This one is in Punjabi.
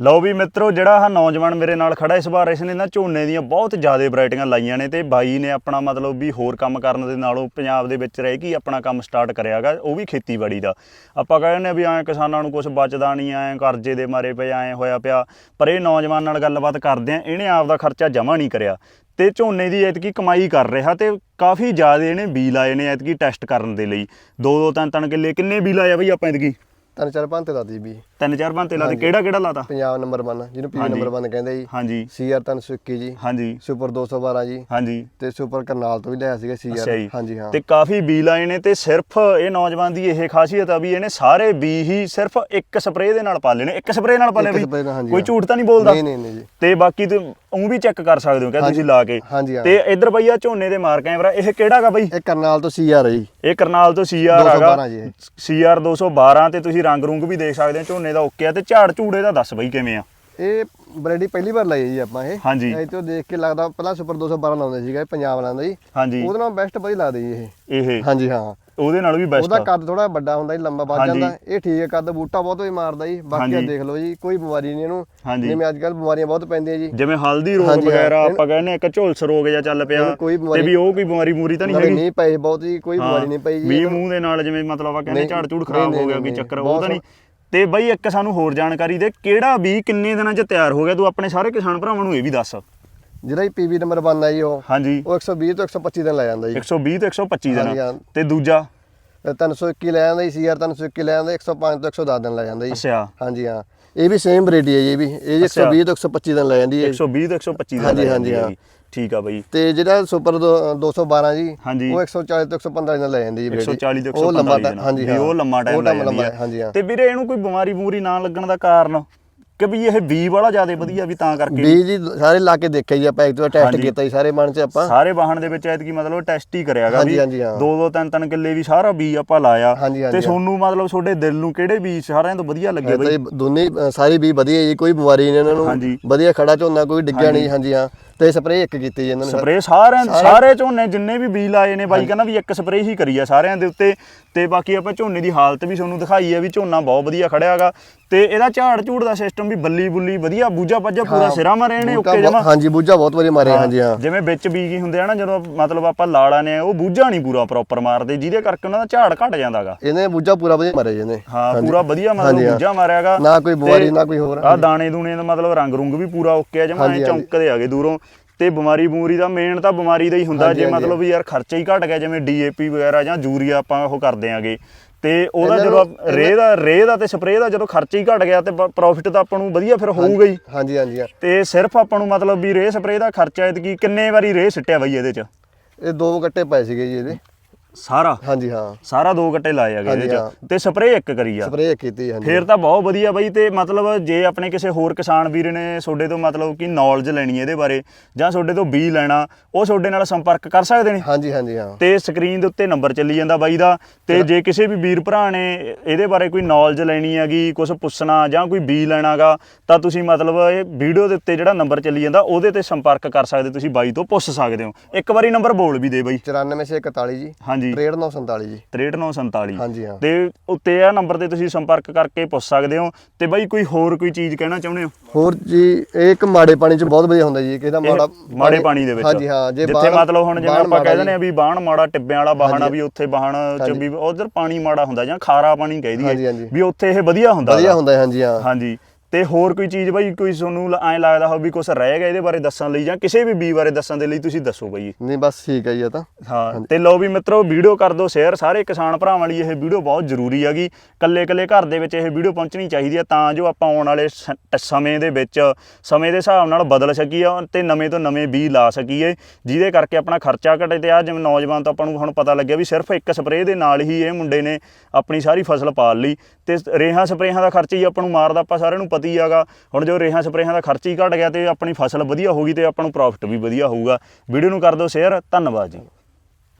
ਲਓ ਵੀ ਮਿੱਤਰੋ, ਜਿਹੜਾ ਆਹ ਨੌਜਵਾਨ ਮੇਰੇ ਨਾਲ ਖੜਾ ਇਸ ਵਾਰ ਇਸ ਨੇ ਨਾ ਝੋਨੇ ਦੀਆਂ ਬਹੁਤ ਜ਼ਿਆਦਾ ਵੈਰਾਈਟੀਆਂ ਲਾਈਆਂ ਨੇ ਤੇ ਬਾਈ ਨੇ ਆਪਣਾ ਮਤਲਬ ਵੀ ਹੋਰ ਕੰਮ ਕਰਨ ਦੇ ਨਾਲੋਂ ਪੰਜਾਬ ਦੇ ਵਿੱਚ ਰਹਿ ਕੇ ਆਪਣਾ ਕੰਮ ਸਟਾਰਟ ਕਰਿਆਗਾ ਉਹ ਵੀ ਖੇਤੀਬਾੜੀ ਦਾ। ਆਪਾਂ ਕਹਿੰਦੇ ਆ ਵੀ ਐਂ ਕਿਸਾਨਾਂ ਨੂੰ ਕੁਝ ਬਚਦਾ ਨਹੀਂ, ਐਂ ਕਰਜ਼ੇ ਦੇ ਮਾਰੇ ਪਏ, ਐਂ ਹੋਇਆ ਪਿਆ। ਪਰ ਇਹ ਨੌਜਵਾਨ ਨਾਲ ਗੱਲਬਾਤ ਕਰਦੇ ਆ ਇਹਨੇ ਆਪ ਦਾ ਖਰਚਾ ਜਮ੍ਹਾਂ ਨਹੀਂ ਕਰਿਆ। ਤੇ ਝੋਨੇ ਦੀ ਐਤਕੀ ਕਮਾਈ ਕਰ ਰਿਹਾ ਤੇ ਕਾਫੀ ਜ਼ਿਆਦਾ ਇਹਨੇ ਬੀ ਲਾਏ ਨੇ ਐਤਕੀ ਟੈਸਟ ਕਰਨ ਦੇ ਲਈ। ਦੋ ਦੋ ਤਿੰਨ ਤਿੰਨ ਕਿੱਲੇ ਕਿੰਨੇ ਬੀ ਲਾਇਆ ਆ ਬਈ ਆਪਾਂ ਐਤਕੀ? ਤਿੰਨ ਚਾਰ ਪੰਜ ਤੇ ਜੀ ਬੀ ਤਿੰਨ ਚਾਰ ਲਾ ਤੇ ਕਿਹੜਾ ਕਿਹੜਾ ਲਾਤਾ? ਪੰਜਾਬ ਨੰਬਰ 1 ਜਿਹਨੂੰ ਪੀ। ਨੰਬਰ 1 ਕਹਿੰਦੇ ਜੀ। ਹਾਂਜੀ। ਸੀਆਰ 321 ਜੀ। ਹਾਂਜੀ। ਸੁਪਰ 212 ਜੀ। ਹਾਂਜੀ। ਤੇ ਸੁਪਰ ਕਰਨਾਲ ਤੋਂ ਵੀ ਲਿਆ ਸੀਗਾ ਸੀਆਰ। ਹਾਂਜੀ ਹਾਂ। ਤੇ ਕਾਫੀ ਬੀ ਲਾਏ ਨੇ ਤੇ ਸਿਰਫ ਇਹ ਨੌਜਵਾਨ ਦੀ ਇਹ ਖਾਸੀਅਤ ਆ ਵੀ ਇਹਨੇ ਸਾਰੇ ਬੀ ਹੀ ਸਿਰਫ ਇੱਕ ਸਪਰੇਅ ਦੇ ਨਾਲ ਪਾਲੇ ਨੇ। ਇੱਕ ਸਪਰੇਅ ਨਾਲ ਪਾਲੇ ਵੀ ਕੋਈ। ਝੂਠ ਤਾਂ ਨਹੀਂ ਬੋਲਦਾ? ਨਹੀਂ ਨਹੀਂ ਜੀ। ਤੇ ਬਾਕੀ ਤੂੰ ਉਹ ਵੀ ਚੈੱਕ ਕਰ ਸਕਦੇ ਹੋ ਕਿ ਤੁਸੀਂ ਲਾ ਕੇ। ਤੇ ਇੱਧਰ ਬਈ ਆ ਝੋਨੇ ਦੇ ਮਾਰ ਕੈਮਰਾ ਇਹ ਕਿਹੜਾਗਾ ਬਈ? ਇਹ ਕਰਨਾਲ ਤੋਂ ਸੀਆਰ ਹੈ ਜੀ। ਇਹ ਕਰਨਾਲ ਤੋਂ ਸੀਆਰ ਹੈਗਾ। 212 ਜੀ ਇਹ। ਸੀਆਰ 212 ਤੇ ਤੁਸੀਂ ਰੰਗ ਰੁੰਗ ਵੀ ਦੇਖ ਸਕਦੇ ਹੋ ਝੋਨੇ ਦਾ ਓਕੇ ਆ ਤੇ ਝਾੜ ਝੂੜੇ ਦਾ ਦੱਸ ਬਈ ਕਿਵੇਂ ਆ? ਇਹ ਬਰੇਡੀ ਪਹਿਲੀ ਵਾਰ ਲਈ ਜੀ ਆਪਾਂ ਇਹ। ਹਾਂਜੀ। ਇਹ ਤੋਂ ਦੇਖ ਕੇ ਲੱਗਦਾ ਪਹਿਲਾਂ ਸੁਪਰ 212 ਲਾਉਂਦੇ ਸੀਗਾ ਇਹ ਪੰਜਾਬ ਲਾਉਂਦਾ ਜੀ। ਹਾਂਜੀ। ਉਹਦੇ ਨਾਲ ਬੈਸਟ ਵਧੀਆ ਲੱਗਦਾ ਜੀ ਇਹ। ਇਹ। ਹਾਂਜੀ ਹਾਂ। ਉਹਦੇ ਨਾਲ ਵੀ ਬੈਸਟ ਉਹਦਾ ਕੱਦ ਥੋੜਾ ਵੱਡਾ ਹੁੰਦਾ ਜੀ ਲੰਬਾ ਵੱਧ। ਜਾਂਦਾ। ਇਹ ਠੀਕ ਹੈ ਕੱਦ ਬੂਟਾ ਬਹੁਤ ਵੀ ਮਾਰਦਾ ਜੀ। ਬਾਕੀ। ਦੇਖ ਲਓ ਜੀ ਕੋਈ ਬਿਮਾਰੀ ਨਹੀਂ ਇਹਨੂੰ। ਜਿਵੇਂ ਅੱਜ ਕੱਲ ਬਿਮਾਰੀਆਂ ਬਹੁਤ ਪੈਂਦੀਆਂ ਜੀ। ਜਿਵੇਂ ਹਲਦੀ ਰੋਗ ਹਾਂ। ਵਗੈਰਾ ਆਪਾਂ ਕਹਿੰਦੇ ਇੱਕ ਝੋਲਸ ਰੋਗ ਜਿਹਾ ਚੱਲ ਪਿਆ। ਤੇ ਵੀ ਉਹ ਕੋਈ ਬਿਮਾਰੀ ਮੂਰੀ ਤਾਂ ਨਹੀਂ ਹੈਗੀ। ਨਹੀਂ ਪਏ ਬਹੁਤ ਜੀ ਕੋਈ ਬਿਮਾਰੀ ਨਹੀਂ ਪਈ ਜੀ। ਮੂੰਹ ਦੇ ਨਾਲ ਜਿਵੇਂ ਮਤਲਬ ਆ ਕਹਿੰਦੇ ਝਾੜ ਝੂੜ ਖਰਾਬ ਹੋ ਗਿਆ ਕੋਈ ਚੱਕਰ ਉਹ ਤਾਂ ਨਹੀਂ। ਤੇ ਬਈ ਇੱਕ ਸਾਨੂੰ ਹੋਰ ਜਾਣਕਾਰੀ ਦੇ ਕਿਹੜਾ ਵੀ ਕਿੰਨੇ ਦਿਨਾਂ 'ਚ ਤਿਆਰ ਹੋ ਗਿਆ ਤੂੰ ਆਪਣੇ ਸਾਰੇ ਕਿਸਾਨ ਭਰਾਵਾਂ ਨੂੰ ਇਹ ਵੀ ਦੱਸ ਜਿਹੜਾ ਹੀ ਪੀਵੀ ਨੰਬਰ 1 ਹੈ ਜੀ ਉਹ ਹਾਂਜੀ ਉਹ 120 ਤੋਂ 125 ਦਿਨ ਲੈ ਜਾਂਦਾ ਜੀ 120 ਤੇ 125 ਹਾਂਜੀ, ਦਿਨ। ਤੇ ਦੂਜਾ ਤੇ 321 ਲੈ ਜਾਂਦਾ ਜੀ ਸੀਆਰ 321 ਲੈ ਜਾਂਦਾ 105 ਤੋਂ 110 ਦਿਨ ਲੈ ਜਾਂਦਾ ਜੀ ਅੱਛਾ ਹਾਂਜੀ ਹਾਂ ਇਹ ਵੀ ਸੇਮ ਵੈਰਾਈਟੀ ਹੈ ਜੀ ਇਹ ਵੀ ਇਹ ਜੀ ਅੱਛਾ। 120 ਤੋਂ 125 ਦਿਨ ਲੈ ਜਾਂਦੀ ਹੈ 120 ਤੇ 125 ਦਿਨ ਹਾਂਜੀ, ਹਾਂਜੀ, ਹਾਂ। ਠੀਕ ਆ ਬਈ। ਤੇ ਜਿਹੜਾ ਸੁਪਰ 212 ਜੀ। ਉਹ 140 ਤੋਂ 115 ਦਿਨ ਲੈ ਜਾਂਦੀ ਜੀ variety। 140 ਤੇ ਉਹ ਲੰਬਾ 145 ਦਿਨ ਹਾਂਜੀ ਉਹ ਲੰਮਾ ਟਾਈਮ ਲੈ ਜਾਂਦੀ ਹੈ। ਤੇ ਵੀਰੇ ਇਹਨੂੰ ਕੋਈ ਬਿਮਾਰੀ ਬੂਰੀ ਨਾ ਲੱਗਣ ਦਾ ਕਾਰਨ ਕਿ ਵੀ ਇਹ ਬੀ ਵਾਲਾ ਜ਼ਿਆਦਾ ਵਧੀਆ ਵੀ ਤਾਂ ਕਰਕੇ ਬੀਜ ਜੀ ਸਾਰੇ ਲਾ ਕੇ ਦੇਖਿਆ ਜੀ ਆਪਾਂ ਇੱਕ ਦੋ ਟੈਸਟ। ਕੀਤਾ ਜੀ ਸਾਰੇ ਮਨ ਚ ਆਪਾਂ। ਸਾਰੇ ਵਾਹਣ ਦੇ ਵਿੱਚ ਐਤਕੀ ਮਤਲਬ ਟੈਸਟ ਹੀ ਕਰਿਆਗਾ ਵੀ। ਦੋ ਦੋ ਤਿੰਨ ਤਿੰਨ ਕਿੱਲੇ ਵੀ ਸਾਰਾ ਬੀ ਆਪਾਂ ਲਾਇਆ। ਤੇ ਤੁਹਾਨੂੰ ਮਤਲਬ ਤੁਹਾਡੇ ਦਿਲ ਨੂੰ ਕਿਹੜੇ ਬੀਜ ਸਾਰਿਆਂ ਤੋਂ ਵਧੀਆ ਲੱਗੇ ਬਈ? ਦੋਨੇ ਸਾਰੇ ਵੀ ਵਧੀਆ ਜੀ ਕੋਈ ਬਿਮਾਰੀ ਨਹੀਂ ਇਹਨਾਂ ਨੂੰ। ਵਧੀਆ ਖੜਾ ਝੋਨਾ ਕੋਈ ਡਿੱਗਿਆ ਨਹੀਂ ਹਾਂਜੀ ਹਾਂ। ਤੇ ਸਪਰੇਅ ਇੱਕ ਕੀਤੀ ਜੀ ਇਹਨਾਂ ਨੇ ਸਪਰੇ ਸਾਰਿਆਂ ਸਾਰੇ ਝੋਨੇ ਜਿੰਨੇ ਵੀ ਬੀ ਲਾਏ ਨੇ ਬਾਈ ਕਹਿੰਦਾ ਵੀ ਇੱਕ ਸਪਰੇ ਹੀ ਕਰੀ ਆ ਸਾਰਿਆਂ ਦੇ ਉੱਤੇ ਤੇ ਬਾਕੀ ਆਪਾਂ ਝੋਨੇ ਦੀ ਹਾਲਤ ਵੀ ਤੁਹਾਨੂੰ ਦਿਖਾਈ ਆ ਵੀ ਝੋਨਾ ਬਹੁਤ ਵਧੀਆ ਖੜਿਆਗਾ ਤੇ ਇਹਦਾ ਝਾੜ ਝੂੜ ਦਾ ਸਿਸਟਮ ਵੀ ਬੱਲੀ ਬੁੱਲੀ ਵਧੀਆ ਬੂਝਾ ਪੱਜਾ ਪੂਰਾ ਸਿਰਾ ਮਾਰੇ ਨੇ ਓਕੇ ਜਮਾ। ਹਾਂਜੀ ਬੂਝਾ ਬਹੁਤ ਵਧੀਆ ਮਾਰੇ ਹਾਂਜੀ ਹਾਂ। ਜਿਵੇਂ ਵਿੱਚ ਬੀਜ ਹੁੰਦੇ ਆ ਨਾ ਜਦੋਂ ਮਤਲਬ ਆਪਾਂ ਲਾੜਾ ਨੇ ਉਹ ਬੂਝਾ ਨਹੀਂ ਪੂਰਾ ਪ੍ਰੋਪਰ ਮਾਰਦੇ ਜਿਹਦੇ ਕਰਕੇ ਉਹਨਾਂ ਦਾ ਝਾੜ ਘਟ ਜਾਂਦਾਗਾ ਇਹਨੇ ਬੂਝਾ ਪੂਰਾ ਵਧੀਆ ਮਾਰੇ ਜੀ ਇਹਨੇ। ਹਾਂ। ਪੂਰਾ ਵਧੀਆ ਮਤਲਬ ਹਾਂ। ਬੂਝਾ ਮਾਰਿਆਗਾ ਨਾ ਕੋਈ ਬਿਮਾਰੀ ਨਾ ਕੋਈ ਹੋਰ। ਆ ਦਾਣੇ ਦੂਣੇ ਦਾ ਮਤਲਬ ਰੰਗ ਰੁੰਗ ਵੀ ਪੂਰਾ ਓਕੇ ਆ ਜਮਾ। ਚੌਂਕਦੇ ਆਗੇ ਦੂਰੋਂ। ਤੇ ਬਿਮਾਰੀ ਬੂਰੀ ਦਾ ਮੇਨ ਤਾਂ ਬਿਮਾਰੀ ਦਾ ਹੀ ਹੁੰਦਾ ਜੇ। ਮਤਲਬ ਯਾਰ ਖਰਚਾ ਹੀ ਘਟ ਗਿਆ ਜਿਵੇਂ ਡੀਏਪੀ ਵਗੈਰਾ ਜਾਂ ਯੂਰੀਆ ਆਪਾਂ ਉਹ ਕਰਦੇ ਆਗੇ ਤੇ ਉਹਦਾ ਜਦੋਂ ਨੂੰ- ਰੇ ਦਾ ਰੇ ਦਾ ਤੇ ਸਪਰੇਅ ਦਾ ਜਦੋਂ ਖਰਚਾ ਹੀ ਘਟ ਗਿਆ ਤੇ ਪ੍ਰੋਫਿਟ ਤਾਂ ਆਪਾਂ ਨੂੰ ਵਧੀਆ ਫਿਰ ਹੋਊਗਾ ਹੀ ਹਾਂਜੀ ਹਾਂਜੀ। ਤੇ ਸਿਰਫ ਆਪਾਂ ਨੂੰ ਮਤਲਬ ਵੀ ਰੇ ਸਪਰੇਅ ਦਾ ਖਰਚਾ ਐਤਕੀ ਕਿੰਨੇ ਵਾਰੀ ਰੇ ਸਿੱਟਿਆ ਬਈ ਇਹਦੇ ਚ ਇਹ ਦੋ ਗੱਟੇ ਪਏ ਸੀਗੇ ਜੀ ਇਹਦੇ ਸਾਰਾ। ਹਾਂਜੀ ਹਾਂ। ਸਾਰਾ ਦੋ ਗੱਟੇ ਲਾਏ ਆਗੇ ਇਹਦੇ ਚ। ਤੇ ਸਪਰੇਅ ਇੱਕ ਕਰੀ ਆ। ਸਪਰੇਅ ਕੀਤੀ ਹਾਂਜੀ। ਫੇਰ ਤਾਂ ਬਹੁਤ ਵਧੀਆ ਬਈ ਤੇ ਮਤਲਬ ਜੇ ਆਪਣੇ ਕਿਸੇ ਹੋਰ ਕਿਸਾਨ ਵੀਰ ਨੇ ਤੁਹਾਡੇ ਤੋਂ ਮਤਲਬ ਕਿ ਨੌਲੇਜ ਲੈਣੀ ਹੈ ਇਹਦੇ ਬਾਰੇ ਜਾਂ ਤੁਹਾਡੇ ਤੋਂ ਬੀ ਲੈਣਾ ਉਹ ਤੁਹਾਡੇ ਨਾਲ ਸੰਪਰਕ ਕਰ ਸਕਦੇ ਨੇ? ਹਾਂਜੀ ਹਾਂਜੀ ਹਾਂ। ਤੇ ਸਕਰੀਨ ਦੇ ਉੱਤੇ ਨੰਬਰ ਚੱਲੀ ਜਾਂਦਾ ਬਾਈ ਦਾ। ਤੇ ਜੇ ਕਿਸੇ ਵੀ ਵੀਰ ਭਰਾ ਨੇ ਇਹਦੇ ਬਾਰੇ ਕੋਈ ਨੌਲੇਜ ਲੈਣੀ ਹੈਗੀ ਕੁਝ ਪੁੱਛਣਾ ਜਾਂ ਕੋਈ ਬੀ ਲੈਣਾਗਾ ਤਾਂ ਤੁਸੀਂ ਮਤਲਬ ਇਹ ਵੀਡੀਓ ਦੇ ਉੱਤੇ ਜਿਹੜਾ ਨੰਬਰ ਚੱਲੀ ਜਾਂਦਾ ਉਹਦੇ ਤੇ ਸੰਪਰਕ ਕਰ ਸਕਦੇ ਤੁਸੀਂ ਬਾਈ ਤੋਂ ਪੁੱਛ ਸਕਦੇ ਹੋ। ਇੱਕ ਵਾਰੀ ਨੰਬਰ ਬੋਲ ਵੀ ਦੇ ਬਾਈ। 9441 ਜੀ। ਹਾਂਜੀ। 63947 ਜੀ। 63947 ਹਾਂਜੀ ਹਾਂ। ਤੇ ਉੱਤੇ ਇਹ ਨੰਬਰ ਤੇ ਤੁਸੀਂ ਸੰਪਰਕ ਕਰਕੇ ਪੁੱਛ ਸਕਦੇ ਹੋ। ਤੇ ਬਾਈ ਕੋਈ ਹੋਰ ਕੋਈ ਚੀਜ਼ ਕਹਿਣਾ ਚਾਹੁੰਦੇ ਹੋ? ਹੋਰ ਜੀ ਇਹ ਇੱਕ ਮਾੜੇ ਪਾਣੀ ਚ ਬਹੁਤ ਵਧੀਆ ਹੁੰਦਾ ਜੀ ਕਿਹਦਾ ਮਾੜਾ ਮਾੜੇ ਪਾਣੀ ਦੇ ਵਿੱਚ। ਹਾਂਜੀ ਹਾਂ ਜੇ ਜਿੱਥੇ ਬਾਹਣ- ਮਤਲਬ ਹੁਣ ਜਿਵੇਂ ਬਾਹਣ ਆਪਾਂ ਕਹਿ। ਦਿੰਦੇ ਆ ਵੀ ਬਾਣ ਮਾੜਾ ਟਿੱਬਿਆਂ ਵਾਲਾ ਬਾਹਣਾ ਵੀ ਉੱਥੇ ਬਾਹਣ ਚ ਵੀ ਉਧਰ ਪਾਣੀ ਮਾੜਾ ਹੁੰਦਾ ਜਾਂ ਖਾਰਾ ਪਾਣੀ ਕਹਿ ਹਾਂਜੀ, ਦਈਏ ਹਾਂਜੀ। ਵੀ ਉੱਥੇ ਇਹ ਵਧੀਆ ਹੁੰਦਾ ਵਧੀਆ। ਹੁੰਦਾ ਹਾਂਜੀ ਹਾਂ। ਹਾਂਜੀ। ਤੇ ਹੋਰ ਕੋਈ ਚੀਜ਼ ਬਾਈ ਕੋਈ ਤੁਹਾਨੂੰ ਐਂ ਲੱਗਦਾ ਹੋ ਵੀ ਕੁਝ ਰਹਿ ਗਿਆ ਇਹਦੇ ਬਾਰੇ ਦੱਸਣ ਲਈ ਜਾਂ ਕਿਸੇ ਵੀ ਬੀ ਬਾਰੇ ਦੱਸਣ ਦੇ ਲਈ ਤੁਸੀਂ ਦੱਸੋ ਬਾਈ। ਨਹੀਂ ਬਸ ਠੀਕ ਹੈ ਜੀ ਇਹ ਤਾਂ। ਹਾਂ ਤੇ ਲਓ ਵੀ ਮਿੱਤਰੋ ਵੀਡੀਓ ਕਰ ਦਿਓ ਸ਼ੇਅਰ ਸਾਰੇ ਕਿਸਾਨ ਭਰਾਵਾਂ ਲਈ ਇਹ ਵੀਡੀਓ ਬਹੁਤ ਜ਼ਰੂਰੀ ਹੈਗੀ। ਕੱਲੇ ਕੱਲੇ ਘਰ ਦੇ ਵਿੱਚ ਇਹ ਵੀਡੀਓ ਪਹੁੰਚਣੀ ਚਾਹੀਦੀ ਹੈ ਤਾਂ ਜੋ ਆਪਾਂ ਆਉਣ ਵਾਲੇ ਸਮੇਂ ਦੇ ਵਿੱਚ ਸਮੇਂ ਦੇ ਹਿਸਾਬ ਨਾਲ ਬਦਲ ਸਕੀਏ ਤੇ ਨਵੇਂ ਤੋਂ ਨਵੇਂ ਬੀਜ ਲਾ ਸਕੀਏ ਜਿਹਦੇ ਕਰਕੇ ਆਪਣਾ ਖਰਚਾ ਘਟੇ ਤੇ ਆ ਜਿਵੇਂ ਨੌਜਵਾਨ ਤਾਂ ਆਪਾਂ ਨੂੰ ਹੁਣ ਪਤਾ ਲੱਗਿਆ ਵੀ ਸਿਰਫ ਇੱਕ ਸਪਰੇਅ ਦੇ ਨਾਲ ਹੀ ਇਹ ਮੁੰਡੇ ਨੇ ਆਪਣੀ ਸਾਰੀ ਫਸਲ ਪਾਲ ਲਈ। ਤੇ ਰੇਹਾਂ ਸਪਰੇਹਾਂ ਦਾ ਖਰਚਾ ਹੀ ਆਪਾਂ ਨੂੰ ਮਾਰਦਾ ਆਪਾਂ ਸਾਰਿਆਂ ਨੂੰ ਪਤੀ ਹੀ ਹੈਗਾ ਹੁਣ ਜੋ ਰੇਹਾਂ ਸਪਰੇਹਾਂ ਦਾ ਖਰਚ ਹੀ ਘਟ ਗਿਆ ਤੇ ਆਪਣੀ ਫਸਲ ਵਧੀਆ ਹੋਊਗੀ ਤੇ ਆਪਾਂ ਨੂੰ ਪ੍ਰੋਫਿਟ ਵੀ ਵਧੀਆ ਹੋਊਗਾ। ਵੀਡੀਓ ਨੂੰ ਕਰ ਦਿਓ ਸ਼ੇਅਰ ਧੰਨਵਾਦ ਜੀ।